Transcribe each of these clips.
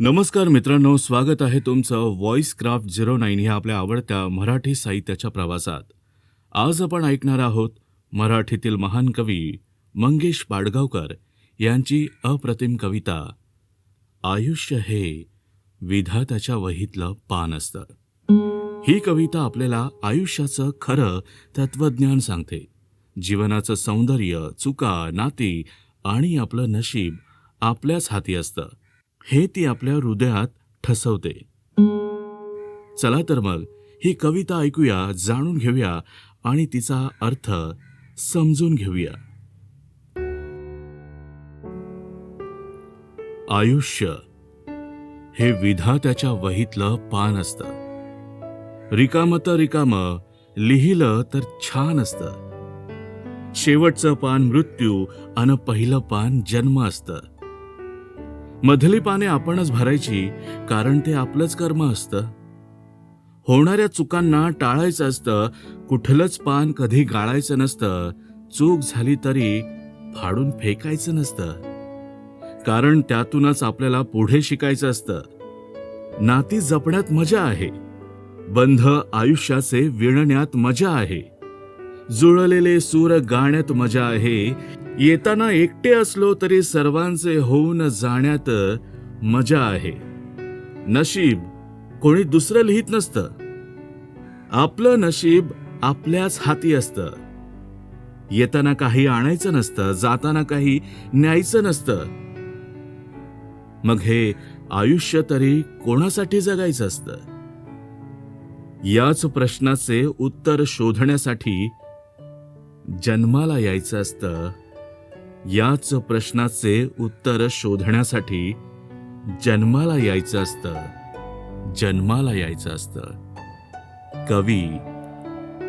नमस्कार मित्रांनो स्वागत आहे तुमचं व्हॉइस क्राफ्ट झिरो नाईन ह्या आपल्या आवडत्या मराठी साहित्याच्या प्रवासात. आज आपण ऐकणार आहोत मराठीतील महान कवी मंगेश पाडगावकर यांची अप्रतिम कविता आयुष्य हे विधात्याच्या वहीतलं पान असतं. ही कविता आपल्याला आयुष्याचं खरं तत्वज्ञान सांगते. जीवनाचं सौंदर्य चुका नाती आणि आपलं नशीब आपल्याच हाती असतं. हे ती आपल्या हृदयात ठसवते. चला तर मग ही कविता ऐकूया जाणून घेऊया आणि तिचा अर्थ समजून घेऊया. आयुष्य हे विधात्याच्या वहीतलं पान असतं. रिकाम तर रिकाम लिहिलं तर छान असतं. शेवटचं पान मृत्यू आणि पहिलं पान जन्म असतं. मधली पाने आपणच भरायची कारण ते आपलंच कर्म असतं. होणाऱ्या चुकांना टाळायचं असतं कुठलंच पान कधी गाळायचं नसतं चूक झाली तरी फाडून फेकायचं नसतं. कारण त्यातूनच आपल्याला पुढे शिकायचं असतं. नाती जपण्यात मजा आहे. बंध आयुष्याचे विणण्यात मजा आहे. जुळलेले सूर गाण्यात मजा आहे. येताना एकटे असलो तरी सर्वांचे होऊन जाण्यात मजा आहे. नशीब कोणी दुसरं लिहित नसतं. आपलं नशीब आपल्याच हाती असतं. येताना काही आणायचं नसतं जाताना काही न्यायचं नसतं. मग हे आयुष्य तरी कोणासाठी जगायचं असतं? याच प्रश्नाचे उत्तर शोधण्यासाठी जन्माला यायचं असतं. याच प्रश्नाचे उत्तर शोधण्यासाठी जन्माला यायचं असतं. जन्माला यायचं असतं. कवी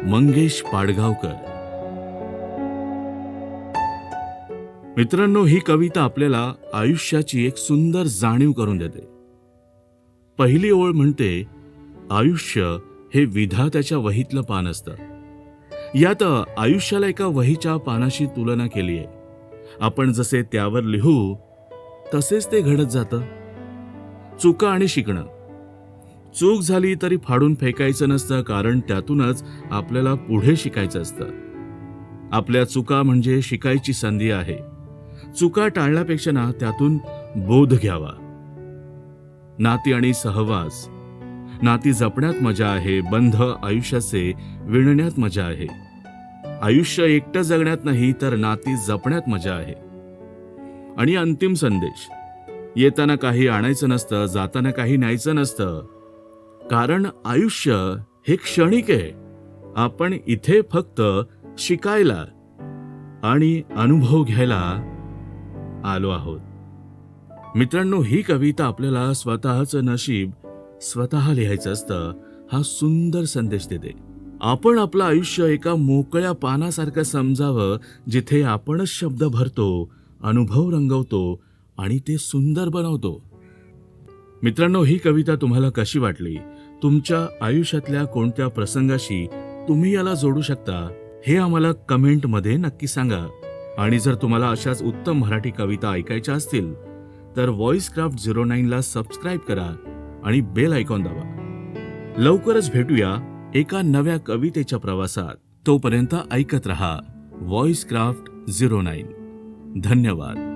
मंगेश पाडगावकर. मित्रांनो ही कविता आपल्याला आयुष्याची एक सुंदर जाणीव करून देते. पहिली ओळ म्हणते आयुष्य हे विधात्याच्या वहीतलं पान असतं. यात आयुष्याला एका वहीच्या पानाशी तुलना केली आहे आपण जसे त्यावर लिहू तसेच ते घडत जातं. चुका आणि शिकणं. चूक झाली तरी फाडून फेकायचं नसतं कारण त्यातूनच आपल्याला पुढे शिकायचं असतं. आपल्या चुका म्हणजे शिकायची संधी आहे. चुका टाळण्यापेक्षा ना त्यातून बोध घ्यावा. नाती आणि सहवास. नाती जपण्यात मजा आहे बंध आयुष्याचे विणण्यात मजा आहे. आयुष्य एकटं जगण्यात नाही तर नाती जपण्यात मजा आहे. आणि अंतिम संदेश येताना काही आणायचं नसतं जाताना काही न्यायचं नसतं. कारण आयुष्य हे क्षणिक आहे. आपण इथे फक्त शिकायला आणि अनुभव घ्यायला आलो आहोत. मित्रांनो ही कविता आपल्याला स्वतःचं नशीब स्वतः लिहायचं असतं हा सुंदर संदेश देते. आपण आपलं आयुष्य एका मोकळ्या पानासारखं समजावं जिथे आपणच शब्द भरतो अनुभव रंगवतो आणि ते सुंदर बनवतो. मित्रांनो ही कविता तुम्हाला कशी वाटली? तुमच्या आयुष्यातल्या कोणत्या प्रसंगाशी तुम्ही याला जोडू शकता हे आम्हाला कमेंटमध्ये नक्की सांगा. आणि जर तुम्हाला अशाच उत्तम मराठी कविता ऐकायच्या असतील तर व्हॉइस क्राफ्ट झिरो नाईनला सबस्क्राईब करा आणि बेल आयकॉन दाबा. लवकरच भेटूया एका नव्या कवितेच्या प्रवासात तोपर्यंत ऐकत रहा व्हॉइस क्राफ्ट झिरो नाईन धन्यवाद.